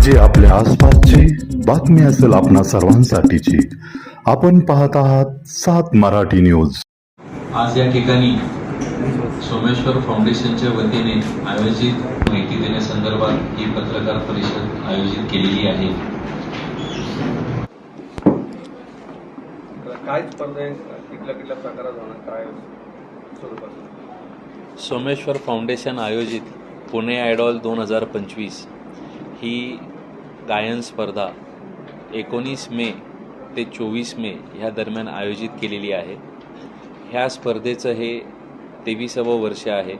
म्हणजे आपल्या आसपासची बातमी असेल आपणा सर्वांसाठीची. आपण पाहत आहात सात मराठी न्यूज. आज या ठिकाणी सोमेश्वर फाउंडेशनच्या वतीने आयोजित माहिती देण्यासंदर्भात ही पत्रकार परिषद आयोजित केलेली आहे. काय स्पर्धा आहे कुठल्या कुठल्या प्रकारात होणार? काय स्वरूपात सोमेश्वर फाउंडेशन आयोजित पुणे आयडॉल दोन हजार पंचवीस. ही गायन स्पर्धा एकोणीस मे ते चोवीस मे ह्या दरम्यान आयोजित केलेली आहे. ह्या स्पर्धेचं हे तेविसावं वर्ष आहे.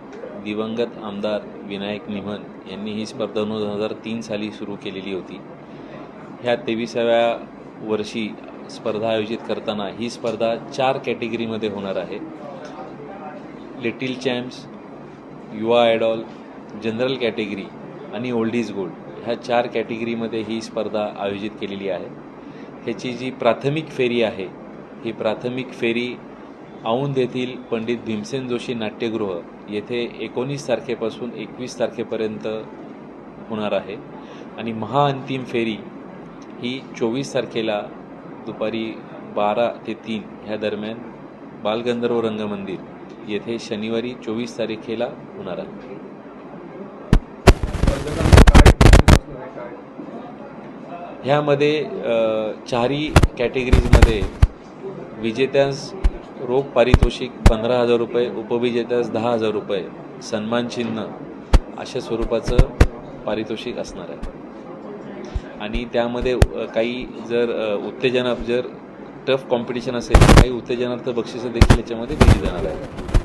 दिवंगत आमदार विनायक निमन यांनी ही स्पर्धा दोन हजार तीन साली सुरू केलेली होती. ह्या तेविसाव्या वर्षी स्पर्धा आयोजित करताना ही स्पर्धा चार कॅटेगरीमध्ये होणार आहे. लिटिल चॅम्प्स युवा आयडॉल जनरल कॅटेगरी आणि ओल्ड इज गोल्ड ह्या चार कॅटेगरीमध्ये ही स्पर्धा आयोजित केलेली आहे. ह्याची जी प्राथमिक फेरी आहे ही प्राथमिक फेरी औंध येथील पंडित भीमसेन जोशी नाट्यगृह येथे एकोणीस तारखेपासून एकवीस तारखेपर्यंत होणार आहे. आणि महाअंतिम फेरी ही चोवीस तारखेला दुपारी बारा ते तीन ह्या दरम्यान बालगंधर्व रंगमंदिर येथे शनिवारी चोवीस तारखेला होणार आहे स्पर्धकांना काय बक्षीस असणार आहे काय ह्यामध्ये चारही कॅटेगरीजमध्ये विजेत्यास रोख पारितोषिक पंधरा हजार रुपये उपविजेत्यास दहा हजार रुपये सन्मानचिन्ह अशा स्वरूपाचं पारितोषिक असणार आहे. आणि त्यामध्ये काही जर उत्तेजना जर टफ कॉम्पिटिशन असेल तर काही उत्तेजनार्थ बक्षिसं देखील याच्यामध्ये दिली जाणार आहे